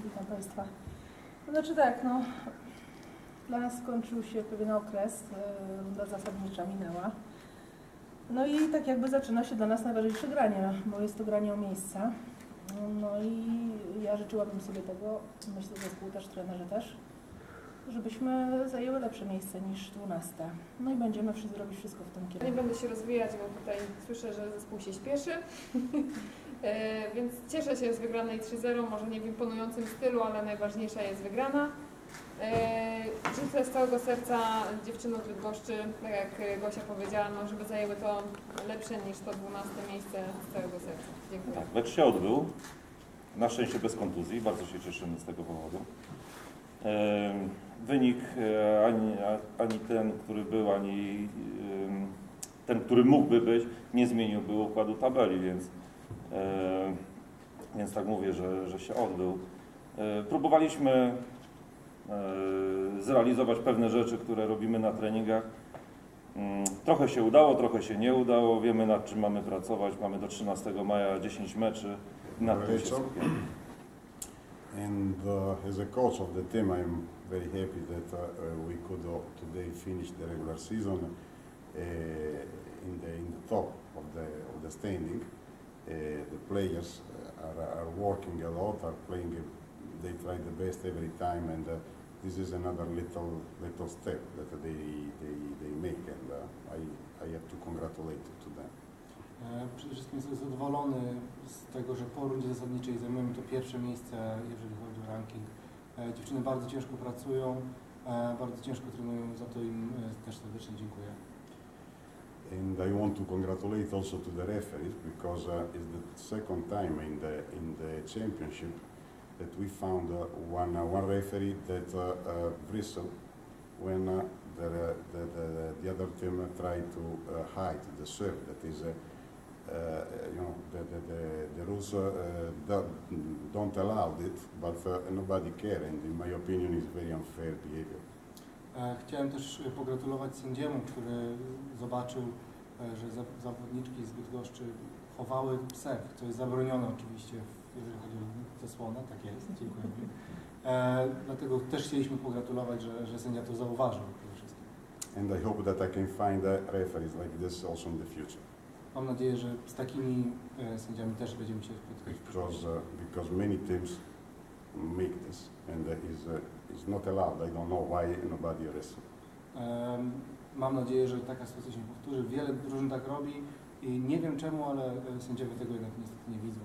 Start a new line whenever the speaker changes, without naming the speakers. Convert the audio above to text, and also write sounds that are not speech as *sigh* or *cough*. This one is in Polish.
Witam Państwa. To znaczy tak, no, dla nas skończył się pewien okres, e, runda zasadnicza minęła. No i tak jakby zaczyna się dla nas najważniejsze granie, bo jest to granie o miejsca. No i ja życzyłabym sobie tego, myślę, że zespół też, trenerzy też, żebyśmy zajęły lepsze miejsce niż 12. No i będziemy wszyscy robić wszystko w tym
Ja nie
kierunku.
będę się rozwijać, bo tutaj słyszę, że zespół się śpieszy. *laughs* E, Więc cieszę się z wygranej 3-0, może nie w imponującym stylu, ale najważniejsza jest wygrana. E, Życzę z całego serca dziewczynom z Bydgoszczy, tak jak Gosia powiedziała, no, żeby zajęły to lepsze niż to 12 miejsce z całego serca. Dziękuję.
Tak, mecz się odbył. Na szczęście bez kontuzji, bardzo się cieszymy z tego powodu. Wynik e, ani, ani ten, który był, ani ten, który mógłby być, nie zmieniłby układu tabeli, więc, e, więc tak mówię, że, że się odbył. E, Próbowaliśmy zrealizować pewne rzeczy, które robimy na treningach. Mm, Trochę się udało, trochę się nie udało. Wiemy nad czym mamy pracować. Mamy do 13 maja 10 meczy. Nad tym się skupiamy.
And uh, as a coach of the team, I'm very happy that uh, uh, we could uh, today finish the regular season uh, in the in the top of the of the standing. The players are, are working a lot, are playing. They try the best every time, and this is another little little step that they they, they make, and I I have to congratulate to them.
E, Przede wszystkim jestem zadowolony z tego, że po rundzie zasadniczej zajmujemy to pierwsze miejsce, jeżeli chodzi o ranking. E, Dziewczyny bardzo ciężko pracują, e, bardzo ciężko trenują, za to im też serdecznie dziękuję.
And I want to congratulate also to the referees because uh, it's the second time in the in the championship that we found uh, one uh, one referee that uh, uh, bristled when uh, the, the, the the other team tried to uh, hide the serve. That is, uh, uh, you know, the the, the, the rules uh, don't, don't allow it, but uh, nobody care. And in my opinion, it's very unfair behavior.
E, Chciałem też e, pogratulować sędziemu, który zobaczył, e, że za- zawodniczki z Bydgoszczy chowały serw, co jest zabronione oczywiście, jeżeli chodzi o zasłonę, tak jest, dziękuję. E, dlatego też chcieliśmy pogratulować, że, że sędzia to zauważył przede wszystkim.
And I hope that I can find referees like this also in the future.
Mam nadzieję, że z takimi e, sędziami też będziemy się spotykać
because uh, because many teams make this and is uh, is not allowed. I don't know why nobody arrests. them.
Em, Mam nadzieję, że taka sytuacja się nie powtórzy. Wiele drużyn tak robi i nie wiem czemu, ale e, sędziowie tego jednak niestety nie widzą.